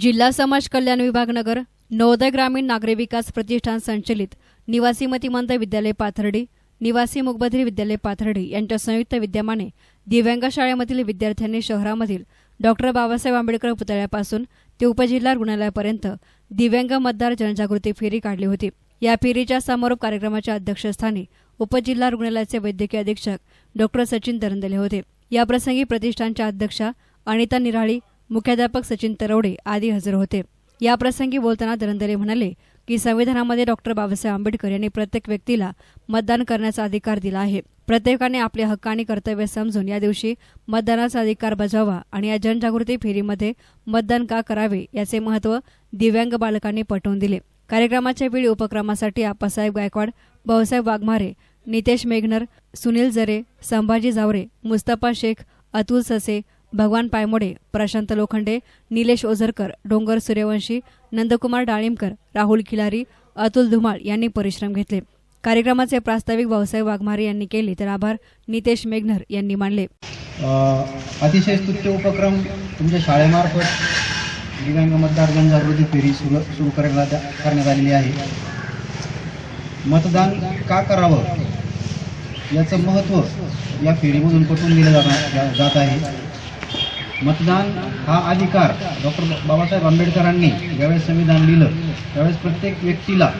जिल्हा समाज कल्याण विभाग नगर नवोदय ग्रामीण नागरी विकास प्रतिष्ठान संचलित निवासी मतिमंद विद्यालय पाथर्डी निवासी मुकबधिर विद्यालय पाथर्डी यांच्या संयुक्त विद्यमाने दिव्यांग शाळेमधील विद्यार्थ्यांनी शहरामधील डॉक्टर बाबासाहेब आंबेडकर पुतळ्यापासून ते उपजिल्हा रुग्णालयापर्यंत दिव्यांग मतदार जनजागृती फेरी काढली होती. या फेरीच्या समारोप कार्यक्रमाच्या अध्यक्षस्थानी उपजिल्हा रुग्णालयाचे वैद्यकीय अधीक्षक डॉक्टर सचिन तरंदले होते. याप्रसंगी प्रतिष्ठानच्या अध्यक्षा अनिता निराळी मुख्याध्यापक सचिन तरवडे आदी हजर होते. याप्रसंगी बोलताना धरंदरे म्हणाले की संविधानामध्ये डॉक्टर बाबासाहेब आंबेडकर यांनी प्रत्येक व्यक्तीला मतदान करण्याचा अधिकार दिला आहे. प्रत्येकाने आपले हक्क आणि कर्तव्य समजून या दिवशी मतदानाचा अधिकार बजावा आणि या जनजागृती फेरीमध्ये मतदान का करावे याचे महत्त्व दिव्यांग बालकांनी पटवून दिले. कार्यक्रमाच्या वेळी उपक्रमासाठी आप्पासाहेब गायकवाड भाऊसाहेब वाघमारे नितेश मेघनर सुनील जरे संभाजी जावरे मुस्तफा शेख अतुल ससे भगवान पायमोडे प्रशांत लोखंडे निलेश ओझरकर डोंगर सूर्यवंशी नंदकुमार डाळिंबकर राहुल खिलारी अतुल धुमाळ यांनी परिश्रम घेतले. कार्यक्रमाचे प्रास्ताविक भाऊसाहेब वाघमारे यांनी केले तर आभार. नितेश मेघनर यांनी मानले. अतिशय स्तुत्य उपक्रम तुमच्या शाळेमार्फत दिव्यांग मतदार जनजागृती फेरी सुरू सुरू करण्यात आलेली आहे. मतदान का करावं? याचं महत्त्व या फेरीमधून पटवून दिलं जाणार जात आहे. मतदान हा अधिकार डॉक्टर बाबासाहेब आंबेडकरांनी ज्यावेळेस संविधान लिहिलं त्यावेळेस प्रत्येक व्यक्तीला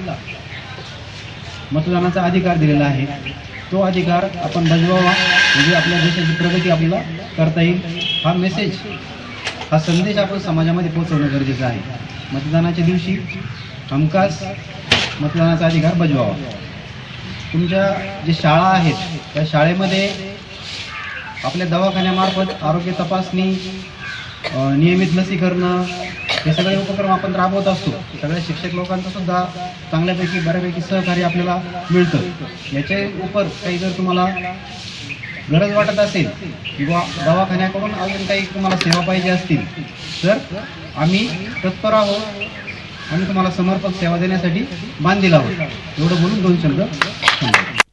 मतदानाचा अधिकार दिलेला आहे. तो अधिकार आपण बजवावा म्हणजे आपल्या देशाची प्रगती आपल्याला करता येईल. हा मेसेज हा संदेश आपण समाजामध्ये पोहोचवणं गरजेचं आहे. मतदानाच्या दिवशी हमखास मतदानाचा अधिकार बजवावा तुमच्या जे शाळा आहेत त्या शाळेमध्ये आपल्या दवाखान्यामार्फत आरोग्य तपासणी नियमित लसीकरणं हे सगळे उपक्रम आपण राबवत असतो. सगळ्या शिक्षक लोकांचं सुद्धा चांगल्यापैकी बऱ्यापैकी सहकार्य आपल्याला मिळतं. याच्या उपर काही जर तुम्हाला गरज वाटत असेल किंवा दवाखान्याकडून अजून काही तुम्हाला सेवा पाहिजे असतील तर आम्ही तत्पर आहोत. आम्ही तुम्हाला समर्पक सेवा देण्यासाठी बांधील आहोत. एवढं बोलून दोन शब्द थांबतो.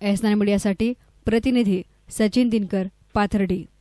एस नाईन मीडियासाठी प्रतिनिधी सचिन दिनकर पाथर्डी.